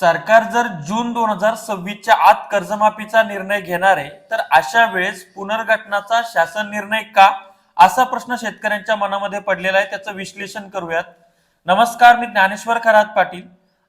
सरकार जर जून दोन हजार सव्वीसच्या आत कर्जमाफीचा निर्णय घेणार आहे तर अशा वेळेस पुनर्गठनाचा शासन निर्णय का? असा प्रश्न शेतकऱ्यांच्या मनामध्ये पडलेला आहे त्याचं विश्लेषण करूयात. नमस्कार मी ज्ञानेश्वर खरात पाटील.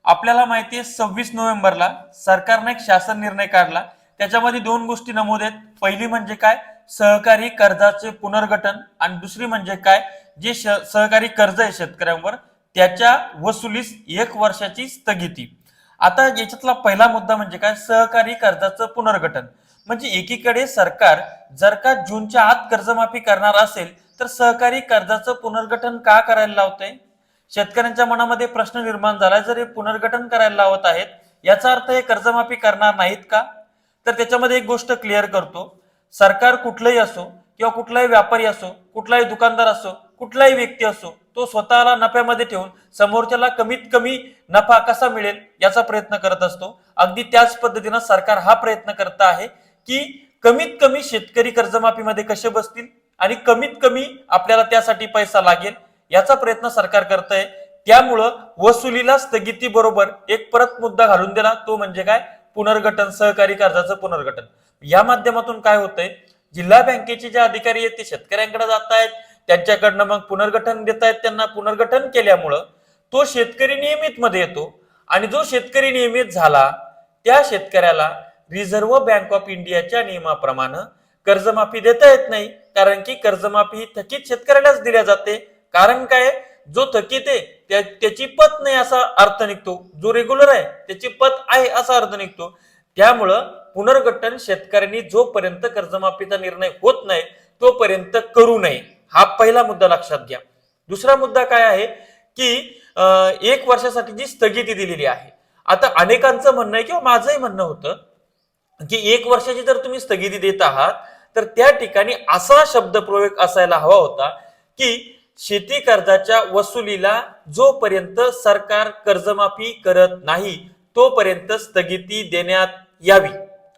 आपल्याला माहिती आहे सव्वीस नोव्हेंबरला सरकारने एक शासन निर्णय काढला. त्याच्यामध्ये दोन गोष्टी नमूद आहेत. पहिली म्हणजे काय? सहकारी कर्जाचे पुनर्गठन आणि दुसरी म्हणजे काय? जे सहकारी कर्ज आहे शेतकऱ्यांवर त्याच्या वसुलीस एक वर्षाची स्थगिती. आता याच्यातला पहिला मुद्दा म्हणजे काय? सहकारी कर्जाचं पुनर्गठन. म्हणजे एकीकडे सरकार जर का जूनच्या आत कर्जमाफी करणार असेल तर सहकारी कर्जाचं पुनर्गठन का करायला लावतंय? शेतकऱ्यांच्या मनामध्ये प्रश्न निर्माण झाला जर हे पुनर्गठन करायला लावत आहेत याचा अर्थ हे कर्जमाफी करणार नाहीत का? तर त्याच्यामध्ये एक गोष्ट क्लिअर करतो. सरकार कुठलंही असो किंवा कुठलाही व्यापारी असो कुठलाही दुकानदार असो कुठलाही व्यक्ती असो तो स्वतःला नफ्यामध्ये ठेवून समोरच्याला कमीत कमी नफा कसा मिळेल याचा प्रयत्न करत असतो. अगदी त्याच पद्धतीनं सरकार हा प्रयत्न करत आहे की कमीत कमी शेतकरी कर्जमाफीमध्ये कसे बसतील आणि कमीत कमी आपल्याला त्यासाठी पैसा लागेल याचा प्रयत्न सरकार करत आहे त्यामुळं वसुलीला स्थगिती बरोबर एक परत मुद्दा घालून दिला तो म्हणजे काय? पुनर्गठन सहकारी कर्जाचं पुनर्गठन. या माध्यमातून काय होतंय? जिल्हा बँकेचे जे अधिकारी आहेत ते शेतकऱ्यांकडे जात आहेत त्यांच्याकडनं मग पुनर्गठन देतायत त्यांना? पुनर्गठन केल्यामुळं तो शेतकरी नियमित मध्ये येतो आणि जो शेतकरी नियमित झाला त्या शेतकऱ्याला रिझर्व्ह बँक ऑफ इंडियाच्या नियमाप्रमाणे कर्जमाफी देता येत नाही. कारण की कर्जमाफी ही थकीत शेतकऱ्यालाच दिल्या जाते. कारण काय? जो थकीत आहे त्या- त्याची पत नाही असा अर्थ निघतो. जो रेग्युलर आहे त्याची पत आहे असा अर्थ निघतो. त्यामुळं पुनर्गठन शेतकऱ्यांनी जोपर्यंत कर्जमाफीचा निर्णय होत नाही तोपर्यंत करू नये. हा पहिला मुद्दा लक्षात घ्या. दुसरा मुद्दा काय आहे की एक वर्षासाठी जी स्थगिती दिलेली आहे. आता अनेकांचं म्हणणं आहे किंवा माझंही म्हणणं होतं की एक वर्षाची जर तुम्ही स्थगिती देत आहात तर त्या ठिकाणी असा शब्दप्रयोग असायला हवा होता की शेती कर्जाच्या वसुलीला जोपर्यंत सरकार कर्जमाफी करत नाही तोपर्यंत स्थगिती देण्यात यावी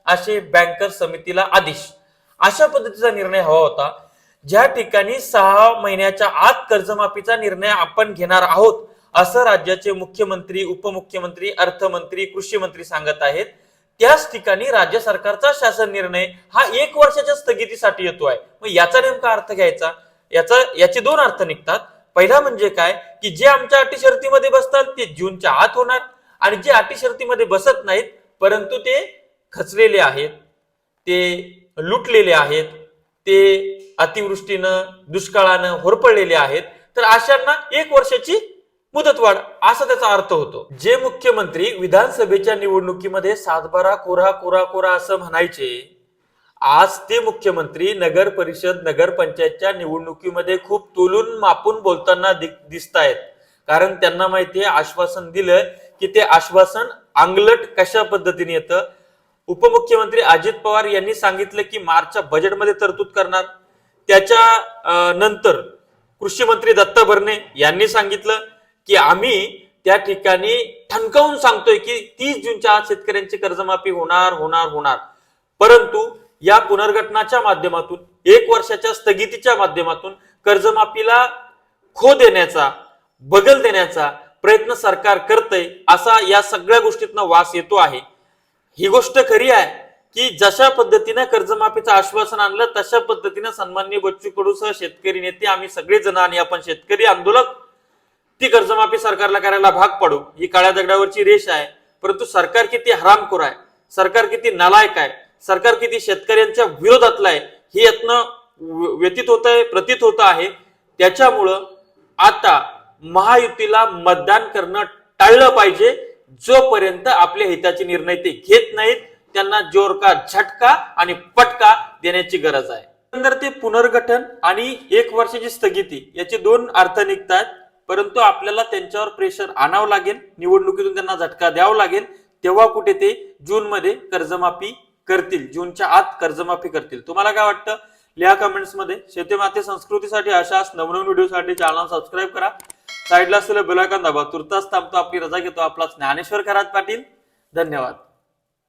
असे बँकर समितीला आदेश. अशा पद्धतीचा निर्णय हवा होता ज्या ठिकाणी सहा महिन्याच्या आत कर्जमाफीचा निर्णय आपण घेणार आहोत असं राज्याचे मुख्यमंत्री उपमुख्यमंत्री अर्थमंत्री कृषी मंत्री सांगत आहेत त्याच ठिकाणी राज्य सरकारचा शासन निर्णय हा एक वर्षाच्या स्थगितीसाठी येतो आहे. मग याचा नेमका अर्थ घ्यायचा? याचा याचे दोन अर्थ निघतात. पहिला म्हणजे काय? की जे आमच्या अटी शर्तीमध्ये बसतात ते जूनच्या आत होणार. आणि जे अटी शर्तीमध्ये बसत नाहीत परंतु ते खचलेले आहेत ते लुटलेले आहेत ते अतिवृष्टीनं दुष्काळानं होरपळलेले आहेत. तर अशांना एक वर्षाची मुदतवाढ असा त्याचा अर्थ होतो. जे मुख्यमंत्री विधानसभेच्या निवडणुकीमध्ये सातबारा कोरा कोरा कोरा असं म्हणायचे आज ते मुख्यमंत्री नगर परिषद नगर पंचायतच्या निवडणुकीमध्ये खूप तोलून मापून बोलताना दिसत आहेत कारण त्यांना माहितीये आश्वासन दिलं की ते आश्वासन अंगलट कशा पद्धतीने येतं? उपमुख्यमंत्री अजित पवार यांनी सांगितलं की मार्चच्या बजेटमध्ये तरतूद करणार. त्याच्या नंतर कृषी मंत्री दत्ता भरणे यांनी सांगितलं की आम्ही त्या ठिकाणी ठणकावून सांगतोय की तीस जूनच्या आत शेतकऱ्यांची कर्जमाफी होणार होणार होणार. परंतु या पुनर्गठनाच्या माध्यमातून एक वर्षाच्या स्थगितीच्या माध्यमातून कर्जमाफीला खो देण्याचा बगल देण्याचा प्रयत्न सरकार करतंय असा या सगळ्या गोष्टीतनं वास येतो आहे. ही गोष्ट खरी आहे. की जशा पद्धतीनं कर्जमाफीचं आश्वासन आणलं तशा पद्धतीनं सन्माननीय बच्चू कडूसह शेतकरी नेते आम्ही सगळेजण आणि आपण शेतकरी आंदोलक ती कर्जमाफी सरकारला करायला भाग पाडू. ही काळ्या दगडावरची रेष आहे. परंतु सरकार किती हरामखोर आहे. सरकार किती नालायक आहे. सरकार किती शेतकऱ्यांच्या विरोधातलं आहे. हे यातनं व्यतीत होत आहे प्रतीत होत आहे. त्याच्यामुळं आता महायुतीला मतदान करणं टाळलं पाहिजे जोपर्यंत आपल्या हिताचे निर्णय ते घेत नाहीत. त्यांना जोर का झटका आणि पटका देण्याची गरज आहे. नंतर ते पुनर्गठन आणि एक वर्षाची स्थगिती याचे दोन अर्थ निघतात. परंतु आपल्याला त्यांच्यावर प्रेशर आणावं लागेल निवडणुकीतून त्यांना झटका द्यावा लागेल. तेव्हा कुठे ते जून मध्ये कर्जमाफी करतील जूनच्या आत कर्जमाफी करतील. तुम्हाला काय वाटतं? लिहा कमेंट्समध्ये. शेतीमाते संस्कृतीसाठी अशाच नवनवीन व्हिडिओसाठी चॅनल सबस्क्राईब करा. साईडला असलेलं बेलायकॉन दाबा. तुर्तास थांबतो आपली रजा घेतो. आपला ज्ञानेश्वर खरात पाटील. धन्यवाद.